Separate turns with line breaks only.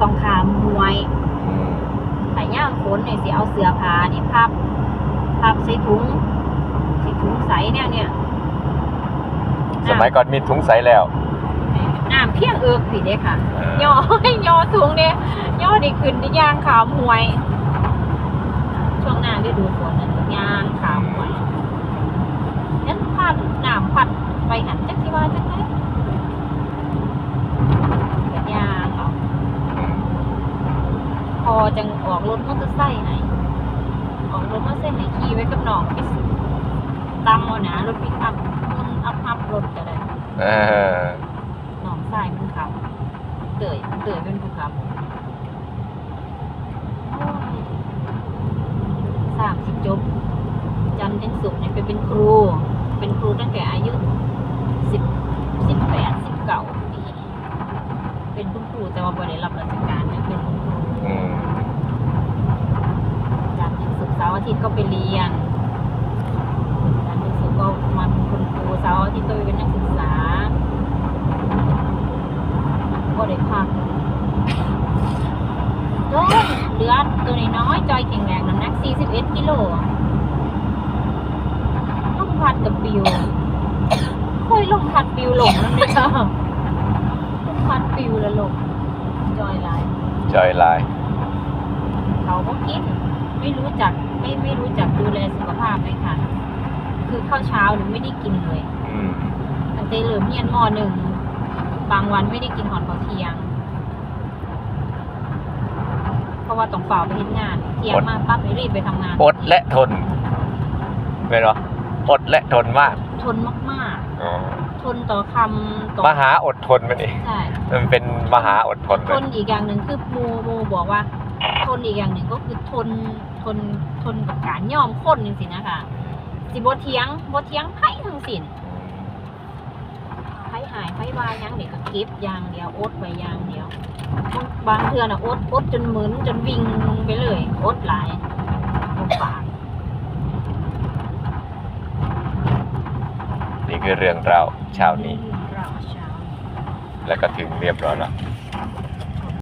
ต้องขามหวย
อืม
แต่ย่างฝนเนี่ยสิเอาเสื้อผ้านี่พับพับใส่ถุงใส่ถุงใสเนี่ยเนี่ย
สมัยก่อนมีถุงใสแล้ว
น้ำเพียงเอิกผิดเด้ค่ะ
เออ
ย่อย่อถุงเนี่ยย่อดีขึ้นที่ย่างขามหวย ช่วงหน้าฤดูฝนนั่นย่างขามหวยนั้นพัดน้ำพัดไปหันจักที่ว่าจักได้ก็ย่างเอา
อืม
พอ จังออกรถมอเตอร์ไซค์ให้ออกรถมอเตอร์ไซค์ให้ขี่ไว้กับน้องไปตามเอาหนารถปิกอัพมันอัพอัพรถก็ได้
เออ
น้องชายมันขับเตยเตยเป็นผู้ขับสามสิบจบจันทร์ถึงศุกร์เนี่ยไปเป็นครู เป็นครูตั้งแต่อายุสิบสิบแปดสิบเก้าปีเป็นคุณครูแต่ว่าไม่ได้รับราชการนะเป็นคุณครู
อืม
จันทร์ถึงศุกร์เสาร์อา ทิตย์ก็ไปเรียนจันทร์ถึงศุกร์ก็มาเป็นคุณครูเสาร์อาทิตย์ก็ไปเป็นนักศึกษา ก็ได้พักโดนเหลือตัวน้อยๆจอยแข็งแรงน้ำหนัก 41 กิโลลมพัดกับปิวค่อยลมพัดปิวหลงนั่นเลยค่ะลมพัดปิวแล้วหลงจอยหลาย
จอยหลาย
เขาก็กินไม่รู้จัก ไม่ไม่รู้จักดูแลสุขภาพเลยค่ะ คือข้าวเช้าหนูไม่ได้กินเลย
อืม
ตั้งแต่เริ่มเรียนมหนึ่งบางวันไม่ได้กินหอนข้าวเที่ยง เพราะว่าต้องเฝ้าไปเฮ็ดงาน เที่ยงมาปั๊บรีบไปทำงาน
อดและทนเป็นหรออดและทนมาก
ทนมาก
อ๋อ
ๆ ทนต่อคำต่อ
มหาอดทนมันเอง
ใช่
มันเป็นมหาอดทน
ท
มัน
นอีกอย่างหนึ่งคือโมโมบอกว่าท นอีกอย่างหนึ่งก็คือทนทนทนกับการยอมคนจริงๆนะคะสิบ่เทียงบ่เทียงไพ่ทั้งสิ้นไฟหายไฟวายยังเด็กก็เก็บอย่างเดียวอดไว้อย่างเดียวบางเทื่อน่ะอดอดจนเหมือนจนวิ่งไปเลยอดหลายอดปาก
นี่คือเรื่องราวเช้านี้
เราเช้า
แล้วก็ถึงเรียบร้อยแล้ว
ถ